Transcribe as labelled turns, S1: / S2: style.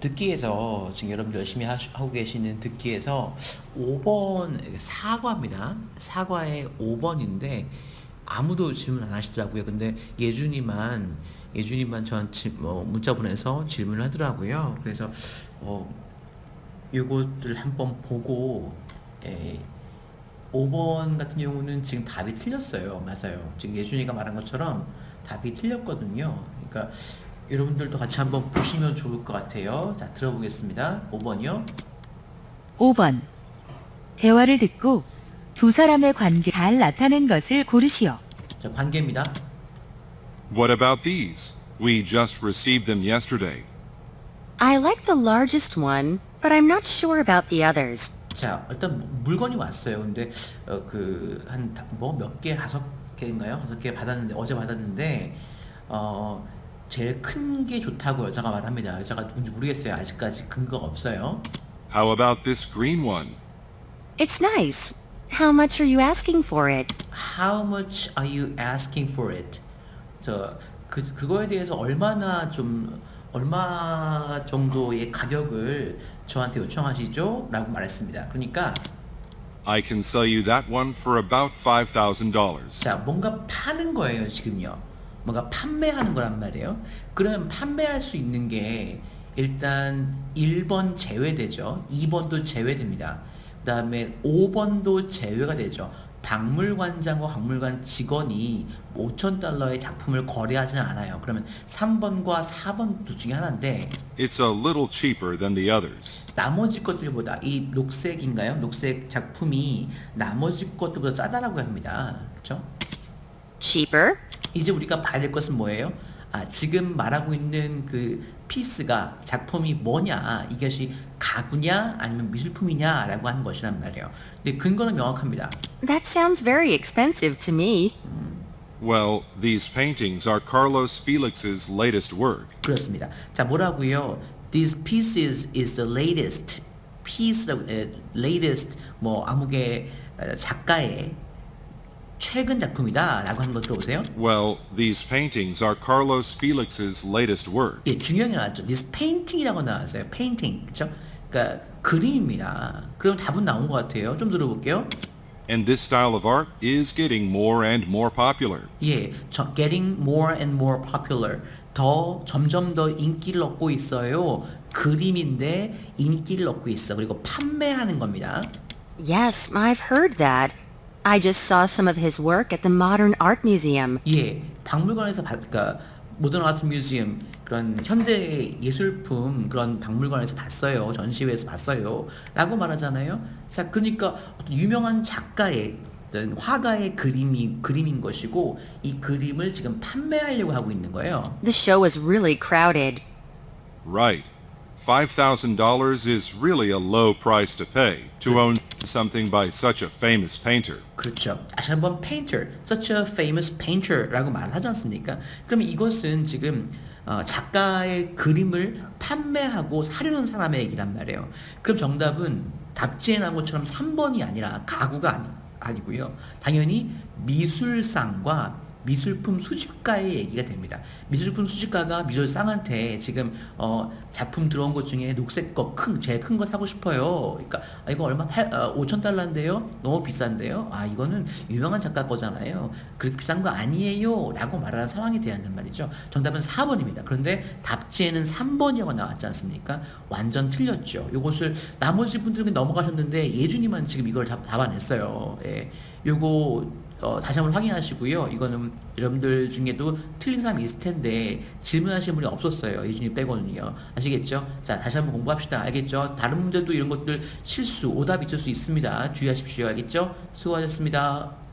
S1: 듣기에서 지금 여러분들 열심히 하고 계시는 듣기에서 5번 사과입니다. 사과의 5번인데 아무도 질문 안 하시더라고요. 근데 예준이만 예준이만 저한테 뭐 문자 보내서 질문을 하더라고요. 그래서 어 요것들 한번 보고 예, 5번 같은 경우는 지금 답이 틀렸어요. 맞아요. 지금 예준이가 말한 것처럼 답이 틀렸거든요. 그러니까 여러분들도 같이 한번 보시면 좋을 것 같아요. 자, 들어보겠습니다. 5번이요.
S2: 5번. 대화를 듣고 두 사람의 관계 잘 나타낸 것을 고르시오.
S1: 자, 관계입니다.
S3: What about these? We just received them yesterday.
S4: I like the largest one, but I'm not sure about the others.
S1: 자, 일단 물건이 왔어요. 근데 어, 그한 뭐 몇 개, 다섯 개인가요? 다섯 개 받았는데 어제 받았는데 어 제일 큰 게 좋다고 여자가 말합니다. 여자가 누군지 모르겠어요. 아직까지 근거가 없어요.
S3: How about this green one?
S4: It's nice. How much are you asking for it?
S1: How much are you asking for it? 저 그, 그거에 대해서 얼마나 좀 얼마 정도의 가격을 저한테 요청하시죠? 라고 말했습니다. 그러니까
S3: I can sell you that one for about $5,000.
S1: 자 뭔가 파는 거예요 지금요. 뭔가 판매하는 거란 말이에요. 그러면 판매할 수 있는 게 일단 1번 제외되죠. 2번도 제외됩니다. 그 다음에 5번도 제외가 되죠. 박물관장과 박물관 직원이 5천 달러의 작품을 거래하지는 않아요. 그러면 3번과 4번 둘 중에 하나인데
S3: It's a little cheaper than the others.
S1: 나머지 것들보다 이 녹색인가요? 녹색 작품이 나머지 것들보다 싸다라고 합니다. 그렇죠?
S4: Cheaper?
S1: 이제 우리가 봐야 될 것은 뭐예요? 아, 지금 말하고 있는 그 피스가 작품이 뭐냐 이것이 가구냐 아니면 미술품이냐라고 하는 것이란 말이에요. 근데 근거는 명확합니다.
S4: That sounds very expensive to me.
S3: Well, these paintings are Carlos Felix's latest work.
S1: 그렇습니다. 자 뭐라고요? This piece is, the latest piece, 에, latest 뭐 아무개 어, 작가의 최근 작품이다라고 하는 거 들어보세요.
S3: Well, these paintings are Carlos Felix's latest work.
S1: 예, 중요한 게 나왔죠. This painting이라고 나왔어요. painting, 그렇죠? 그러니까 그림입니다. 그럼 답은 나온 것 같아요. 좀 들어볼게요.
S3: And this style of art is getting more and more popular.
S1: 예, 저, getting more and more popular. 더 점점 더 인기를 얻고 있어요. 그림인데 인기를 얻고 있어. 그리고 판매하는 겁니다.
S4: Yes, I've heard that. I just saw some of his work at the Modern Art Museum.
S1: 예, 박물관에서 봤, 그러니까 모던 아트 뮤지엄 그런 현대 예술품 그런 박물관에서 봤어요. 전시회에서 봤어요. 라고 말하잖아요. 자, 그러니까 어떤 유명한 작가의 어떤 화가의 그림이 그림인 것이고 이 그림을 지금 판매하려고 하고 있는 거예요.
S4: The show was really crowded.
S3: Right. $5,000 is really a low price to pay to own something by such a famous painter.
S1: 그렇죠. 다시 한번 painter, such a famous painter라고 말하지 않습니까? 그러면 이것은 지금 어, 작가의 그림을 판매하고 사려는 사람의 얘기란 말이에요. 그럼 정답은 답지에 나온 것처럼 3번이 아니라 가구가 아니, 아니고요. 당연히 미술상과 미술품 수집가의 얘기가 됩니다. 미술품 수집가가 미술상한테 지금 어, 작품 들어온 것 중에 녹색 거 큰, 제일 큰 거 사고 싶어요. 그러니까 아, 이거 얼마 8, 어, 5천 달러인데요. 너무 비싼데요. 아 이거는 유명한 작가 거잖아요. 그렇게 비싼 거 아니에요. 라고 말하는 상황이 돼야 한단 말이죠. 정답은 4번입니다. 그런데 답지에는 3번이라고 나왔지 않습니까? 완전 틀렸죠. 요것을 나머지 분들은 넘어가셨는데 예준이만 지금 이걸 잡, 잡아냈어요. 예. 요거 어, 다시 한번 확인하시고요. 이거는 여러분들 중에도 틀린 사람이 있을 텐데 질문하시는 분이 없었어요. 예준이 빼고는요. 아시겠죠? 자, 다시 한번 공부합시다. 알겠죠? 다른 문제도 이런 것들 실수, 오답 있을 수 있습니다. 주의하십시오. 알겠죠? 수고하셨습니다.